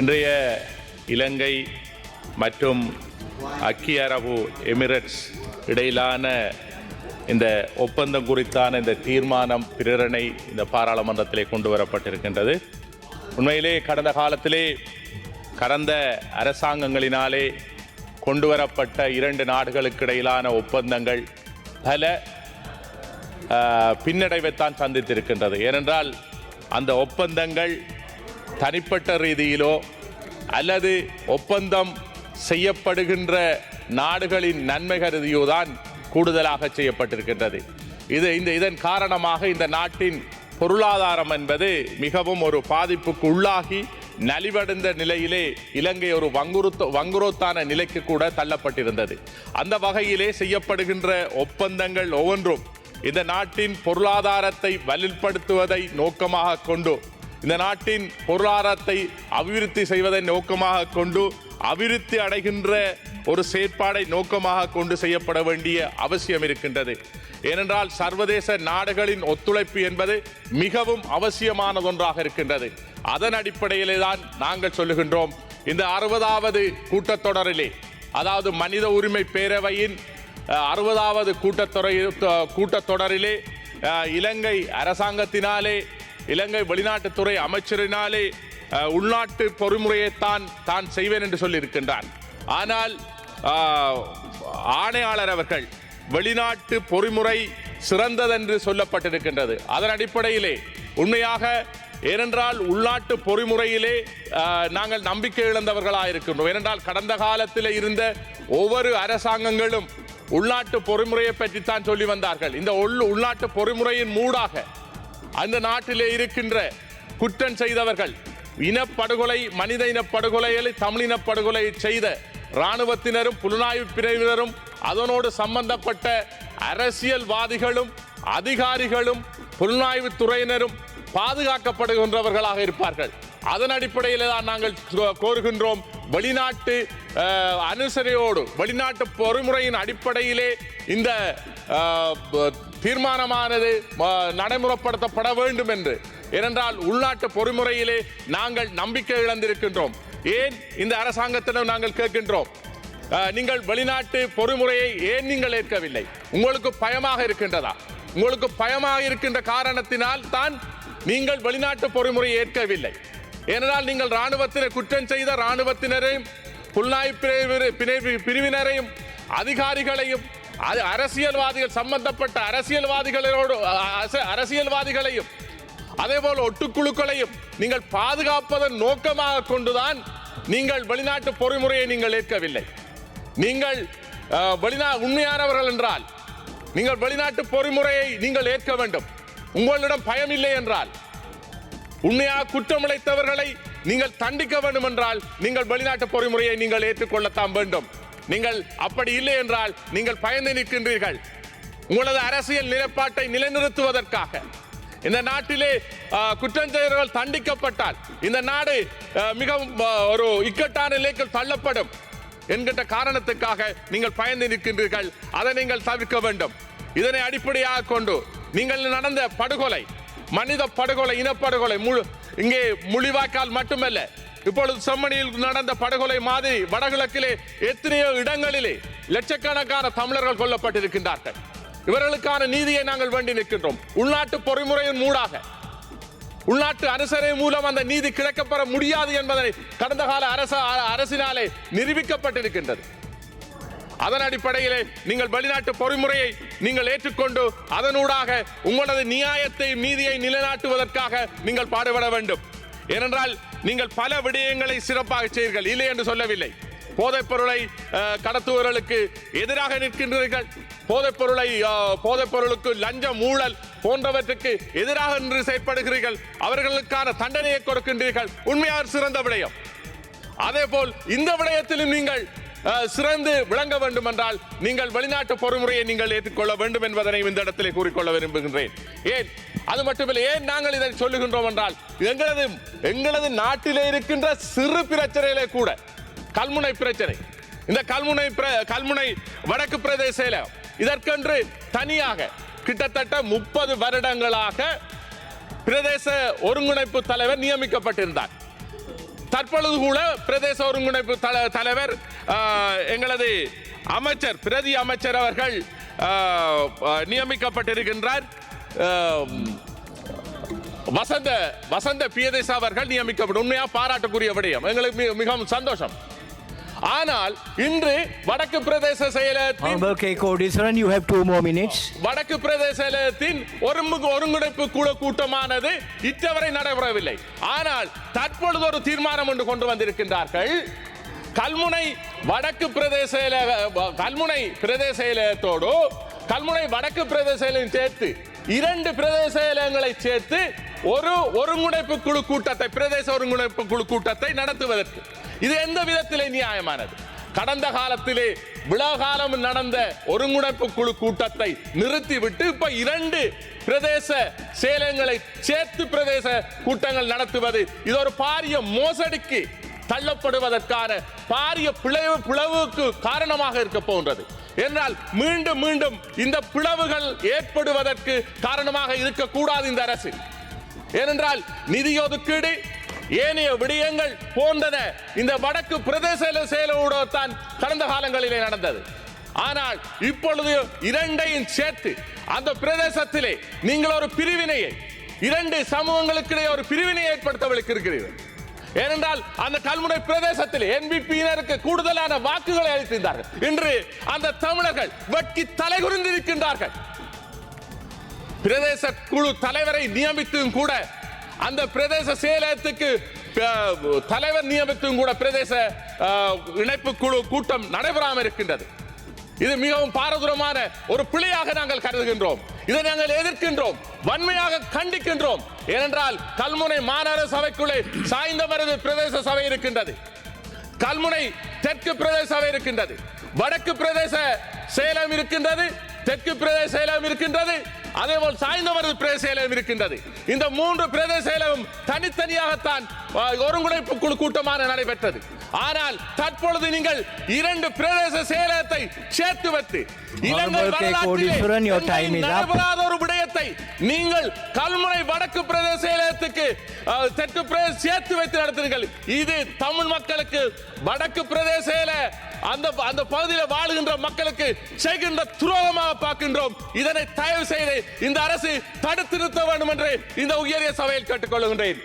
இன்றைய இலங்கை மற்றும் ஐக்கிய அரபு எமிரேட்ஸ் இடையிலான இந்த ஒப்பந்தம் குறித்தான இந்த தீர்மானம் பிரேரணை இந்த பாராளுமன்றத்திலே கொண்டு வரப்பட்டிருக்கின்றது. உண்மையிலே கடந்த காலத்திலே கடந்த அரசாங்கங்களினாலே கொண்டு வரப்பட்ட இரண்டு நாடுகளுக்கு இடையிலான ஒப்பந்தங்கள் பல பின்னடைவைத்தான் சந்தித்திருக்கின்றது. ஏனென்றால் அந்த ஒப்பந்தங்கள் தனிப்பட்ட ரீதியிலோ அல்லது ஒப்பந்தம் செய்யப்படுகின்ற நாடுகளின் நன்மை கருதியோ தான் கூடுதலாக செய்யப்பட்டிருக்கின்றது. இது இந்த இதன் காரணமாக இந்த நாட்டின் பொருளாதாரம் என்பது மிகவும் ஒரு பாதிப்புக்கு உள்ளாகி நலிவடைந்த நிலையிலே இலங்கை ஒரு வங்குருத்த வங்குரோத்தான நிலைக்கு கூட தள்ளப்பட்டிருந்தது. அந்த வகையிலே செய்யப்படுகின்ற ஒப்பந்தங்கள் ஒவ்வொன்றும் இந்த நாட்டின் பொருளாதாரத்தை வலுப்படுத்துவதை நோக்கமாக கொண்டு இந்த நாட்டின் பொருளாதாரத்தை அபிவிருத்தி செய்வதை நோக்கமாக கொண்டு அபிவிருத்தி அடைகின்ற ஒரு செயற்பாடை நோக்கமாக கொண்டு செய்யப்பட வேண்டிய அவசியம் இருக்கின்றது. ஏனென்றால் சர்வதேச நாடுகளின் ஒத்துழைப்பு என்பது மிகவும் அவசியமானதொன்றாக இருக்கின்றது. அதன் அடிப்படையிலே தான் நாங்கள் சொல்லுகின்றோம். இந்த அறுபதாவது கூட்டத்தொடரிலே அதாவது மனித உரிமை பேரவையின் அறுபதாவது கூட்டத்தொடரை கூட்டத்தொடரிலே இலங்கை அரசாங்கத்தினாலே இலங்கை வெளிநாட்டுத்துறை அமைச்சரினாலே உள்நாட்டு பொறிமுறையைத்தான் தான் செய்வேன் என்று சொல்லியிருக்கின்றான் ஆனால் ஆணையாளர் அவர்கள் வெளிநாட்டு பொறிமுறை சிறந்ததென்று சொல்லப்பட்டிருக்கின்றது. அதன் அடிப்படையிலே உண்மையாக ஏனென்றால் உள்நாட்டு பொறிமுறையிலே நாங்கள் நம்பிக்கை இழந்தவர்களாக இருக்கின்றோம். ஏனென்றால் கடந்த காலத்தில் இருந்த ஒவ்வொரு அரசாங்கங்களும் உள்நாட்டு பொறிமுறையை பற்றித்தான் சொல்லி வந்தார்கள். இந்த உள் உள்நாட்டு பொறிமுறையின் மூடாக அந்த நாட்டிலே இருக்கின்ற குற்றம் செய்தவர்கள் இனப்படுகொலை மனித இனப்படுகொலைகளை தமிழ் இனப்படுகொலை செய்த இராணுவத்தினரும் புலனாய்வு பிரிவினரும் அதனோடு சம்பந்தப்பட்ட அரசியல்வாதிகளும் அதிகாரிகளும் புலனாய்வு துறையினரும் பாதுகாக்கப்படுகின்றவர்களாக இருப்பார்கள். அதன் அடிப்படையில் தான் நாங்கள் கோருகின்றோம். வெளிநாட்டு அனுசரையோடு வெளிநாட்டு பொறிமுறையின் அடிப்படையிலே இந்த தீர்மானமானது நடைமுறைப்படுத்தப்பட வேண்டும் என்று ஏனென்றால் உள்நாட்டு பொறிமுறையிலே நாங்கள் நம்பிக்கை இழந்திருக்கின்றோம். ஏன் இந்த அரசாங்கத்திடம் நாங்கள் கேட்கின்றோம்? நீங்கள் வெளிநாட்டு பொறிமுறையை ஏன் நீங்கள் ஏற்கவில்லை? உங்களுக்கு பயமாக இருக்கின்றதா? உங்களுக்கு பயமாக இருக்கின்ற காரணத்தினால் தான் நீங்கள் வெளிநாட்டு பொறிமுறையை ஏற்கவில்லை. ஏனென்றால் நீங்கள் இராணுவத்தினர் குற்றம் செய்த இராணுவத்தினரையும் புலனாய்வு பிரிவு- பிரிவினரையும் அதிகாரிகளையும் அது- அரசியல்வாதிகள் சம்பந்தப்பட்ட அரசியல்வாதிகளோடு அரசியல்வாதிகளையும் அதே போல ஒட்டுக்குழுக்களையும் நீங்கள் பாதுகாப்பதன் நோக்கமாக கொண்டுதான் நீங்கள் வெளிநாட்டு பொறிமுறையை நீங்கள் ஏற்கவில்லை. நீங்கள் அஹ், வெளிநா உண்மையானவர்கள் என்றால் நீங்கள் வெளிநாட்டு பொறிமுறையை நீங்கள் ஏற்க வேண்டும். உங்களிடம் பயம் இல்லை என்றால் உண்மையாக குற்றமிழைத்தவர்களை நீங்கள் தண்டிக்க வேண்டும் என்றால் நீங்கள் வெளிநாட்டு பொறிமுறையை நீங்கள் ஏற்றுக்கொள்ளத்தான் வேண்டும். நீங்கள் அப்படி இல்லை என்றால் நீங்கள் பயந்து நிற்கின்றீர்கள். உங்களது அரசியல் நிலைப்பாட்டை நிலைநிறுத்துவதற்காக. இந்த நாட்டிலே குற்றஞ்செயல்கள் தண்டிக்கப்பட்டால் இந்த நாடு மிகவும் ஒரு இக்கட்டான நிலைக்கு தள்ளப்படும் என்கின்ற காரணத்துக்காக நீங்கள் பயந்து நிற்கின்றீர்கள். அதை நீங்கள் தவிர்க்க வேண்டும். இதனை அடிப்படையாக கொண்டு நீங்கள் நடந்த படுகொலை மனித படுகொலை இனப்படுகொலை முழு இங்கே முழிவாக்கால் மட்டுமல்ல இப்பொழுது செம்மணியில் நடந்த படுகொலை மாதிரி வடகிழக்கிலே எத்தனையோ இடங்களிலே லட்சக்கணக்கான தமிழர்கள் கொல்லப்பட்டிருக்கின்றார்கள். இவர்களுக்கான நீதியை நாங்கள் வேண்டி நிற்கின்றோம். உள்நாட்டு பொறிமுறையின் மூடாக உள்நாட்டு அரசரை மூலம் அந்த நீதி கிடைக்கப்பெற முடியாது என்பதை கடந்த கால அரச அரசினாலே நிரூபிக்கப்பட்டிருக்கின்றது. அதன் அடிப்படையிலே நீங்கள் வெளிநாட்டு பொறிமுறையை நீங்கள் ஏற்றுக்கொண்டு அதனூடாக உங்களது நியாயத்தை நீதியை நிலைநாட்டுவதற்காக நீங்கள் பாடுபட வேண்டும். ஏனென்றால் நீங்கள் பல விடயங்களை சிறப்பாக செய்வீர்கள் இல்லை என்று சொல்லவில்லை. போதைப் பொருளை அஹ், கடத்துபவர்களுக்கு எதிராக நிற்கின்றீர்கள். போதைப் பொருளை போதைப் பொருளுக்கு லஞ்சம் ஊழல் போன்றவற்றுக்கு எதிராக நின்று செயற்படுகிறீர்கள். அவர்களுக்கான தண்டனையை கொடுக்கின்றீர்கள். உண்மையாக சிறந்த விடயம். அதே போல் இந்த விடயத்திலும் நீங்கள் சிறந்து விளங்க வேண்டும் என்றால் நீங்கள் வெளிநாட்டு பொறுமுறையை நீங்கள் ஏற்றுக்கொள்ள வேண்டும் என்பதனை இந்த இடத்திலே கூறிக்கொள்ள விரும்புகின்றேன். ஏன்? அது மட்டுமில்லை ஏன் நாங்கள் இதை சொல்லுகின்றோம் என்றால் எங்களது எங்களது நாட்டிலே இருக்கின்ற சிறு பிரச்சனையிலே கூட கல்முனை பிரச்சனை இந்த கல்முனை பிர- கல்முனை வடக்கு பிரதேச இதற்கென்று தனியாக கிட்டத்தட்ட முப்பது வருடங்களாக பிரதேச ஒருங்கிணைப்பு தலைவர் நியமிக்கப்பட்டிருந்தார். தற்பொழுது கூட பிரதேச ஒருங்கிணைப்பு தல- தலைவர் எங்களது அமைச்சர் பிரதி அமைச்சர் அவர்கள் நியமிக்கப்பட்டிருக்கின்றார். வசந்த வசந்த பியதேச அவர்கள் நியமிக்கப்படும். உண்மையாக பாராட்டுக்குரிய விடயம். எங்களுக்கு மிக- மிகவும் சந்தோஷம். ஆனால் இன்று வடக்கு பிரதேச செயலகத்தின் Honorable Keiko Odiswaran, you have two more minutes. வடக்கு பிரதேச செயலகத்தின் ஒருங்கு- ஒருங்கிணைப்பு குழு கூட்டமானது இற்றவரை நடைபெறவில்லை ஆனால் தற்பொழுது ஒரு தீர்மானம் ஒன்று கொண்டு வந்திருக்கின்றார்கள் கல்முனை வடக்கு பிரதேச செயலக- கல்முனை பிரதேச செயலகத்தோடு கல்முனை வடக்கு பிரதேச செயலகம் சேர்த்து இரண்டு பிரதேச செயலகங்களை சேர்த்து ஒரு ஒருங்கிணைப்பு குழு கூட்டத்தை பிரதேச ஒருங்கிணைப்பு குழு கூட்டத்தை நடத்துவதற்கு இது எந்த விதத்திலே நியாயமானது? கடந்த காலத்திலே விழாகாலம் நடந்த ஒருங்கிணைப்பு குழு கூட்டத்தை நிறுத்திவிட்டு இப்ப இரண்டு பிரதேச சேலங்களை சேர்த்து பிரதேச கூட்டங்கள் நடத்துவது இது ஒரு பாரிய மோசடிக்கு தள்ளப்படுவதற்கான பாரிய பிளவு பிளவுக்கு காரணமாக இருக்க போன்றது என்றால் மீண்டும் மீண்டும் இந்த பிளவுகள் ஏற்படுவதற்கு காரணமாக இருக்கக்கூடாது இந்த அரசு. ஏனென்றால் நிதி ஒதுக்கீடு ஏனைய விடயங்கள் போன்றன இந்த வடக்கு பிரதேச செயலோடு கடந்த காலங்களிலே நடந்தது. ஆனால் இப்பொழுது இரண்டையும் சேர்த்து அந்த பிரதேசத்திலே நீங்கள் ஒரு பிரிவினையை இரண்டு சமூகங்களுக்கிடையே ஒரு பிரிவினை ஏற்படுத்த இருக்கிறீர்கள் ஏனென்றால் அந்த கல்முனை பிரதேசத்தில் என்பிபியினருக்கு கூடுதலான வாக்குகளை அளித்திருந்தார்கள். இன்று அந்த தமிழர்கள் வெட்கி தலைகுறிந்திருக்கின்றார்கள் பிரதேச குழு தலைவரை நியமித்தும் கூட அந்த பிரதேச செயலகத்துக்கு தலைவர் நியமித்தும் கூட பிரதேச இணைப்பு குழு கூட்டம் நடைபெறாமல் இருக்கின்றது. இது மிகவும் பாரதூரமான ஒரு பிழையாக நாங்கள் கருதுகின்றோம். இதை நாங்கள் எதிர்க்கின்றோம். வன்மையாக கண்டிக்கின்றோம். ஏனென்றால் கல்முனை மாநகர சபைக்குள்ளே சாய்ந்தமருது பிரதேச சபை இருக்கின்றது. கல்முனை தெற்கு பிரதேச சபை இருக்கின்றது. வடக்கு பிரதேச சேலம் இருக்கின்றது. தெற்கு பிரதேச சேலம் இருக்கின்றது அதே போல் சாய்ந்தமருது பிரதேச இருக்கின்றது இந்த மூன்று பிரதேச சேலம் தனித்தனியாகத்தான் ஒருங்கிணைப்பு குழு கூட்டமாக நடைபெற்றது. ஆனால் தற்பொழுது நீங்கள் இரண்டு பிரதேச சேலத்தை சேர்த்து வைத்து இலங்கை. வரலாற்றிலே ஒரு விடயத்தை நீங்கள் கல்முனை வடக்கு பிரதேச செயலகத்துக்கு தெற்கு பிரதேச சேர்த்து வைத்து நடத்துங்கள் இது தமிழ் மக்களுக்கு வடக்கு பிரதேச அந்த அந்த பகுதியில் வாழுகின்ற மக்களுக்கு செய்கின்ற துரோகமாக பார்க்கின்றோம் இதனை தயவு செய்து இந்த அரசு தடுத்து நிறுத்த வேண்டும் என்று இந்த உயரிய சபையில் கேட்டுக்கொள்கின்றேன்.